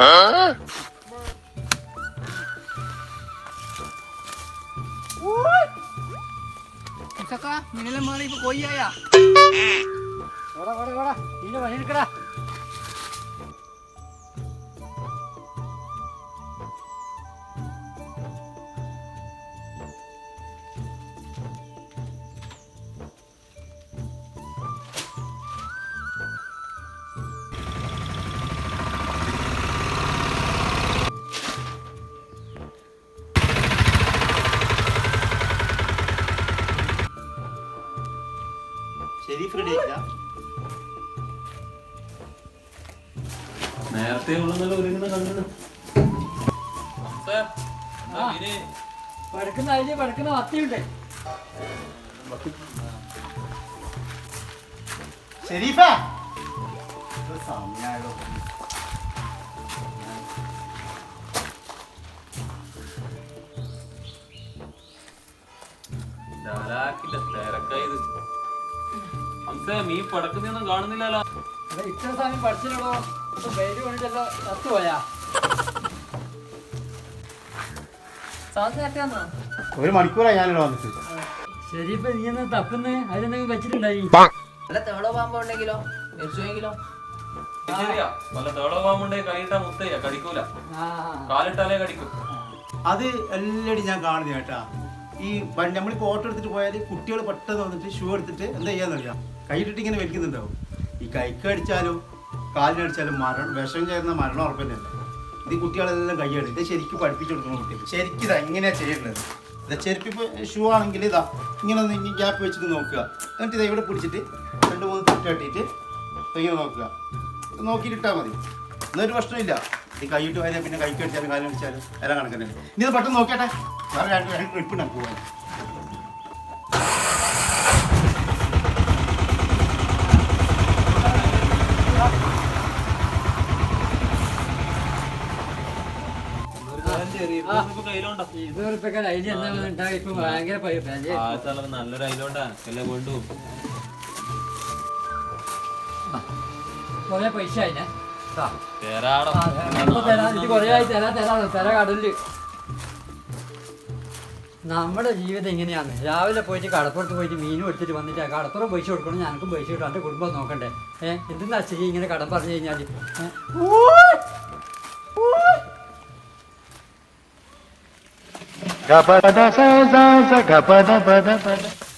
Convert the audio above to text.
Huh? What? Saka, nila mo rin po kuya ya. Ora, ora, ora. Hindi na mahinig. Sharif ready ആയില്ല നേരത്തെ ഉള്ളതല്ലോ ഒരുങ്ങുന്ന കണ്ടത് പടക്കുന്ന അതിൽ പടക്കുന്ന വത്തിയുണ്ട്. ഷെരീഫ ഡാലാക്കില്ല തിരക്കായത് പടക്കുന്നൊന്നും കാണുന്നില്ലല്ലോ. ഇത്ര സമയം കൊണ്ടിട്ടല്ലോ ചത്തുപോയാ. ഒരു മണിക്കൂറായി ഞാനിവിടെ വന്നിട്ട്. ശരി ഇപ്പൊ നീ എന്നാ തപ്പുന്നേ. അതിലെന്തെങ്കിലും വെച്ചിട്ടുണ്ടായി? അല്ല തേളോ പാമ്പുണ്ടെങ്കിലോ മരിച്ചുവെങ്കിലോ ഇത് ശരിയാ വല്ല തേടോ പാമ്പുണ്ടേ കൈയിട്ടാ മുത്തയ്യ കടിക്കൂല. ആ കാലിട്ടാലേ കടിക്കും. അത് എല്ലാവരും ഞാൻ കാണുന്നു കേട്ടാ. ഈ നമ്മളിപ്പോ നമ്മളിപ്പോൾ ഓട്ടോ എടുത്തിട്ട് പോയാൽ കുട്ടികൾ പെട്ടെന്ന് വന്നിട്ട് ഷൂ എടുത്തിട്ട് എന്താ ചെയ്യാന്നറിയാം കൈയിട്ടിട്ട് ഇങ്ങനെ വലിക്കുന്നുണ്ടാവും. ഈ കൈക്ക് അടിച്ചാലും കാലിനടിച്ചാലും മരണം വിഷം ചേർന്ന മരണം ഉറപ്പന്നെയല്ല ഇത് കുട്ടികളെല്ലാം കൈയാണ് ഇത് ശരിക്കും പഠിപ്പിച്ചു കൊടുക്കണം കുട്ടികൾ ശരിക്കും ഇതാ ഇങ്ങനെയാ ചെയ്യേണ്ടത് ഇതാ ചെരുപ്പിപ്പ് ഷൂ ആണെങ്കിൽ ഇതാ ഇങ്ങനെ ഒന്ന് ഗ്യാപ്പ് വെച്ചിട്ട് നോക്കുക. എന്നിട്ട് ഇതാ ഇവിടെ പിടിച്ചിട്ട് രണ്ട് മൂന്ന് തട്ട് കെട്ടിയിട്ട് ഇങ്ങനെ നോക്കുക. ഇത് നോക്കിയിട്ട് ഇട്ടാൽ മതി. എന്നൊരു പ്രശ്നമില്ല. ഈ കൈയിട്ട് പോയാൽ പിന്നെ കൈക്ക് അടിച്ചാലും കാലം അടിച്ചാലും എല്ലാം കണക്കന്നെ ഇനി ഇത് പെട്ടെന്ന് നോക്കിയാട്ടെ? വേറെ രണ്ട് ട്രിപ്പ് ഉണ്ടാക്കുക നല്ലൊരു അയിലോണ്ടാ എല്ലാം കൊണ്ടു. കൊറേ പൈസ ആയിനെ ആ. തേരാടം. ആ, ഇപ്പൊ തരാം. ഇത് കൊറേ ആയി തരാ തരാ. തരാ കടലിൽ. നമ്മുടെ ജീവിതം എങ്ങനെയാണ്? രാവിലെ പോയിട്ട് കടപ്പുറത്ത് പോയിട്ട് മീനും എടുത്തിട്ട് വന്നിട്ട് കടപ്പുറം പൈസ കൊടുക്കണം. ഞങ്ങൾക്കും പൈസ കിട്ടും. എന്റെ കുടുംബം നോക്കണ്ടേ? ഏഹ് എന്തെന്നാ ചെയ്യ ഇങ്ങനെ കടം പറഞ്ഞു കഴിഞ്ഞാൽ Gapada sa sa sa gapada pada pada